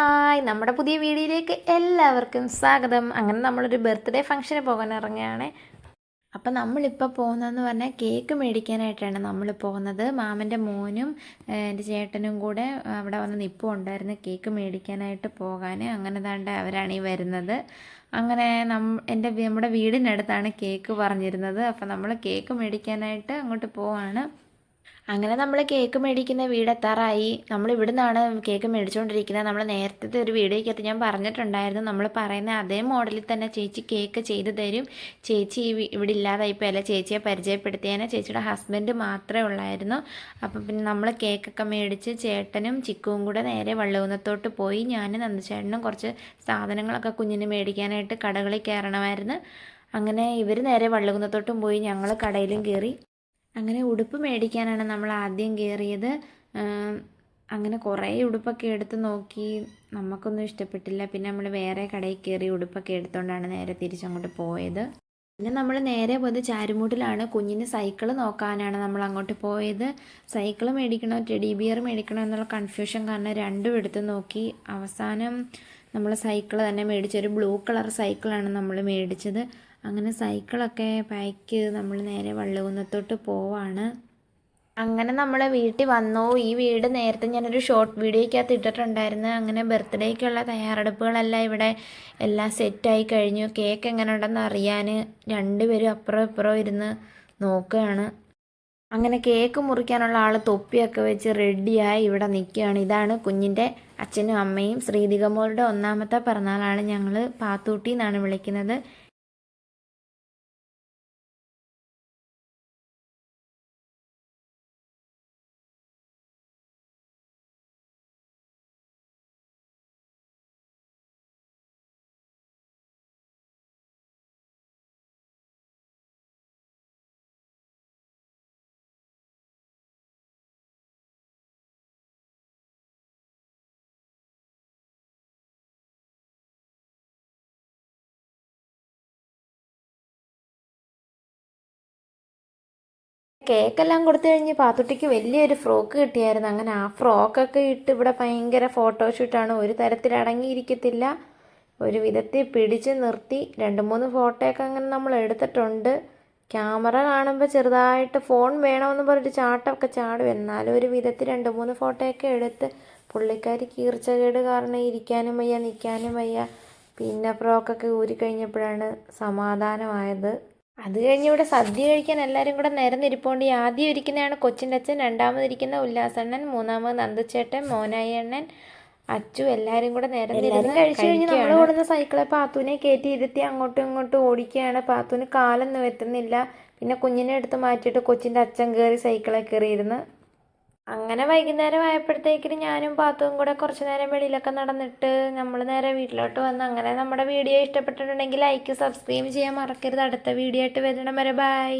Hi നമ്മുടെ പുതിയ വീഡിയോയിലേക്ക് എല്ലാവർക്കും സ്വാഗതം. അങ്ങനെ നമ്മളൊരു ബർത്ത്ഡേ ഫംഗ്ഷന് പോകാൻ ഇറങ്ങുകയാണ്. അപ്പം നമ്മളിപ്പോൾ പോകുന്നതെന്ന് പറഞ്ഞാൽ കേക്ക് മേടിക്കാനായിട്ടാണ് നമ്മൾ പോകുന്നത്. മാമന്റെ മോനും എന്റെ ചേട്ടനും കൂടെ അവിടെ വന്ന് നിപ്പുണ്ടായിരുന്നു കേക്ക് മേടിക്കാനായിട്ട് പോകാൻ. അങ്ങനെ താണ്ട് അവരാണ് ഈ വരുന്നത്. അങ്ങനെ നം എന്റെ നമ്മുടെ വീടിനടുത്താണ് കേക്ക് പറഞ്ഞിരുന്നത്. അപ്പം നമ്മൾ കേക്ക് മേടിക്കാനായിട്ട് അങ്ങോട്ട് പോവാണ്. അങ്ങനെ നമ്മൾ കേക്ക് മേടിക്കുന്ന വീട് എത്താറായി. നമ്മൾ ഇവിടെ നിന്നാണ് കേക്ക് മേടിച്ചുകൊണ്ടിരിക്കുന്നത് നമ്മൾ നേരത്തെ ഒരു വീഡിയോയ്ക്കകത്ത് ഞാൻ പറഞ്ഞിട്ടുണ്ടായിരുന്നു നമ്മൾ പറയുന്ന അതേ മോഡലിൽ തന്നെ ചേച്ചി കേക്ക് ചെയ്ത് തരും. ചേച്ചി ഇവിടെ ഇല്ലാതായിപ്പോൾ അല്ല ചേച്ചിയെ പരിചയപ്പെടുത്തിയേനെ. ചേച്ചിയുടെ ഹസ്ബൻഡ് മാത്രമേ ഉള്ളായിരുന്നു. അപ്പം പിന്നെ നമ്മൾ കേക്കൊക്കെ മേടിച്ച് ചേട്ടനും ചിക്കുവും കൂടെ നേരെ വള്ളവുന്നത്തോട്ട് പോയി. ഞാൻ നന്ദചേട്ടനും കുറച്ച് സാധനങ്ങളൊക്കെ കുഞ്ഞിന് മേടിക്കാനായിട്ട് കടകളിൽ കയറണമായിരുന്നു. അങ്ങനെ ഇവർ നേരെ വള്ളകുന്നത്തോട്ടും പോയി ഞങ്ങൾ കടയിലും കയറി. അങ്ങനെ ഉടുപ്പ് മേടിക്കാനാണ് നമ്മൾ ആദ്യം കയറിയത് അങ്ങനെ കുറേ ഉടുപ്പൊക്കെ എടുത്ത് നോക്കി. നമുക്കൊന്നും ഇഷ്ടപ്പെട്ടില്ല. പിന്നെ നമ്മൾ വേറെ കടയിൽ കയറി ഉടുപ്പൊക്കെ എടുത്തുകൊണ്ടാണ് നേരെ തിരിച്ചങ്ങോട്ട് പോയത്. പിന്നെ നമ്മൾ നേരെ പോയത് ചാരുമൂട്ടിലാണ്. കുഞ്ഞിന് സൈക്കിൾ നോക്കാനാണ് നമ്മൾ അങ്ങോട്ട് പോയത്. സൈക്കിൾ മേടിക്കണോ ടെഡി ബിയർ മേടിക്കണോ എന്നുള്ള കൺഫ്യൂഷൻ കാരണം രണ്ടും എടുത്ത് നോക്കി. അവസാനം നമ്മൾ സൈക്കിൾ തന്നെ മേടിച്ചൊരു ബ്ലൂ കളർ സൈക്കിളാണ് നമ്മൾ മേടിച്ചത്. അങ്ങനെ സൈക്കിളൊക്കെ പാക്ക് നമ്മൾ നേരെ വള്ളുകുന്നത്തോട്ട് പോവാണ്. അങ്ങനെ നമ്മൾ വീട്ടിൽ വന്നു. ഈ വീട് നേരത്തെ ഞാനൊരു ഷോർട്ട് വീഡിയോയ്ക്കകത്ത് ഇട്ടിട്ടുണ്ടായിരുന്നു. അങ്ങനെ ബർത്ത്ഡേക്കുള്ള തയ്യാറെടുപ്പുകളെല്ലാം ഇവിടെ എല്ലാം സെറ്റായി കഴിഞ്ഞു. കേക്ക് എങ്ങനെ ഉണ്ടെന്ന് അറിയാൻ രണ്ടുപേരും അപ്പുറം ഇപ്പുറം ഇരുന്ന് നോക്കുകയാണ്. അങ്ങനെ കേക്ക് മുറിക്കാനുള്ള ആൾ തൊപ്പിയൊക്കെ വെച്ച് റെഡിയായി ഇവിടെ നിൽക്കുകയാണ്. ഇതാണ് കുഞ്ഞിന്റെ അച്ഛനും അമ്മയും. ശ്രീതികമോളുടെ ഒന്നാമത്തെ പിറന്നാളാണ് ഞങ്ങൾ പാത്തൂട്ടി എന്നാണ് വിളിക്കുന്നത്. കേക്കെല്ലാം കൊടുത്തു കഴിഞ്ഞ് പാത്തുട്ടിക്ക് വലിയൊരു ഫ്രോക്ക് കിട്ടിയായിരുന്നു. അങ്ങനെ ആ ഫ്രോക്കൊക്കെ ഇട്ട് ഇവിടെ ഭയങ്കര ഫോട്ടോഷൂട്ടാണ്. ഒരു തരത്തിൽ അടങ്ങിയിരിക്കത്തില്ല. ഒരു വിധത്തിൽ പിടിച്ച് നിർത്തി. രണ്ട് മൂന്ന് ഫോട്ടോയൊക്കെ അങ്ങനെ നമ്മൾ എടുത്തിട്ടുണ്ട്. ക്യാമറ കാണുമ്പോൾ ചെറുതായിട്ട് ഫോൺ വേണമെന്ന് പറഞ്ഞിട്ട് ചാട്ടമൊക്കെ ചാടും. എന്നാലും ഒരു വിധത്തിൽ രണ്ട് മൂന്ന് ഫോട്ടോയൊക്കെ എടുത്ത് പുള്ളിക്കാരി കീർച്ചകേട് കാരണം ഇരിക്കാനും വയ്യ നിൽക്കാനും വയ്യ. പിന്നെ ഫ്രോക്കൊക്കെ ഊരിക്കഴിഞ്ഞപ്പോഴാണ് സമാധാനമായത്. അത് കഴിഞ്ഞ് ഇവിടെ സദ്യ കഴിക്കാൻ എല്ലാവരും കൂടെ നിരന്നിരിപ്പോണ്ട്. ഈ ആദ്യം ഇരിക്കുന്നതാണ് കൊച്ചിന്റെ അച്ഛൻ രണ്ടാമതിരിക്കുന്ന ഉല്ലാസണ്ണൻ മൂന്നാമത് നന്ദുച്ചേട്ടൻ മോനായി അണ്ണൻ അച്ചു എല്ലാവരും കൂടെ നിരന്നിരുന്ന് കഴിച്ചു കഴിഞ്ഞ് നമ്മൾ ഓടുന്ന സൈക്കിളെ പാത്തുവിനെ കയറ്റി ഇരുത്തി അങ്ങോട്ടും ഇങ്ങോട്ടും ഓടിക്കുകയാണ്. പാത്തുവിന് കാലൊന്നും എത്തുന്നില്ല. പിന്നെ കുഞ്ഞിനെ എടുത്ത് മാറ്റിയിട്ട് കൊച്ചിന്റെ അച്ഛൻ കയറി സൈക്കിളെ കയറിയിരുന്ന് അങ്ങനെ വൈകുന്നേരം ആയപ്പോഴത്തേക്കിന് ഞാനും പാത്തും കൂടെ കുറച്ച് നേരം വെളിയിലൊക്കെ നടന്നിട്ട് നമ്മൾ നേരെ വീട്ടിലോട്ട് വന്ന്. അങ്ങനെ നമ്മുടെ വീഡിയോ ഇഷ്ടപ്പെട്ടിട്ടുണ്ടെങ്കിൽ ലൈക്ക് സബ്സ്ക്രൈബ് ചെയ്യാൻ മറക്കരുത്. അടുത്ത വീഡിയോ ആയിട്ട് വരണം വരെ ബൈ